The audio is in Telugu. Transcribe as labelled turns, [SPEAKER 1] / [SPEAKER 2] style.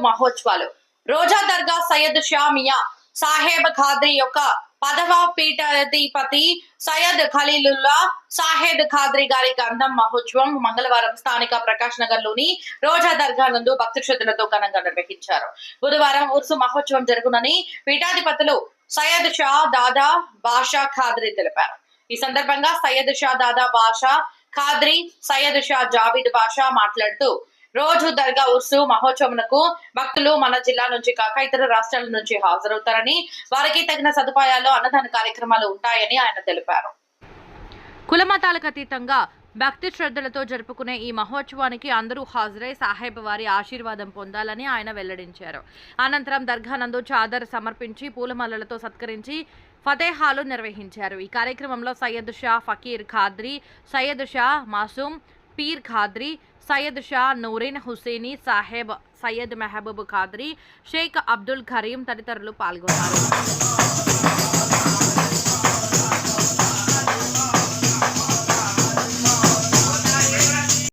[SPEAKER 1] మహోత్సవాలు. రోజా దర్గా సయ్యద్ షామియా సాహెబ్ ఖాద్రి యొక్క పదవ పీఠాధిపతి సయ్యద్ ఖలీలుల్లా సాహెద్ ఖాద్రీ గారి గంధం మహోత్సవం మంగళవారం స్థానిక ప్రకాష్ నగర్లోని రోజా దర్గా నందు భక్తి శ్రద్ధలతో ఘనంగా నిర్వహించారు. బుధవారం ఉర్సు మహోత్సవం జరుగునని పీఠాధిపతులు సయ్యద్ షా దాదా బాషా ఖాద్రీ తెలిపారు. ఈ సందర్భంగా సయ్యద్ షా దాదా బాషా ఖాద్రి సయ్యద్ షా జావీద్ బాషా మాట్లాడుతూ రోజు దర్గా ఉర్సు మహోత్సవంకు భక్తులు మన జిల్లా నుంచి కాక ఇతర రాష్ట్రాల నుంచి హాజరవుతారని వారికి తగిన సదుపాయాలు అన్నదాన కార్యక్రమాలు ఉంటాయని ఆయన తెలిపారు. కులమతాలకు అతీతంగా భక్తి శ్రద్ధలతో జరుపుకునే ఈ మహోత్సవానికి అందరూ హాజరై సాహెబ్ వారి ఆశీర్వాదం పొందాలని ఆయన వెల్లడించారు. అనంతరం దర్గానందు చాదర్ సమర్పించి పూలమాలలతో సత్కరించి ఫతేహాలు నిర్వహించారు. ఈ కార్యక్రమంలో సయ్యద్ షా ఫకీర్ ఖాద్రి సయ్యద్ షా మాసూమ్ పీర్ ఖాద్రి సయ్యద్ షా నూరిన్ హుసేని సాహెబ్ సయ్యద్ మెహబూబ్ ఖాద్రి షేక్ అబ్దుల్ కరీం తదితరులు పాల్గొన్నారు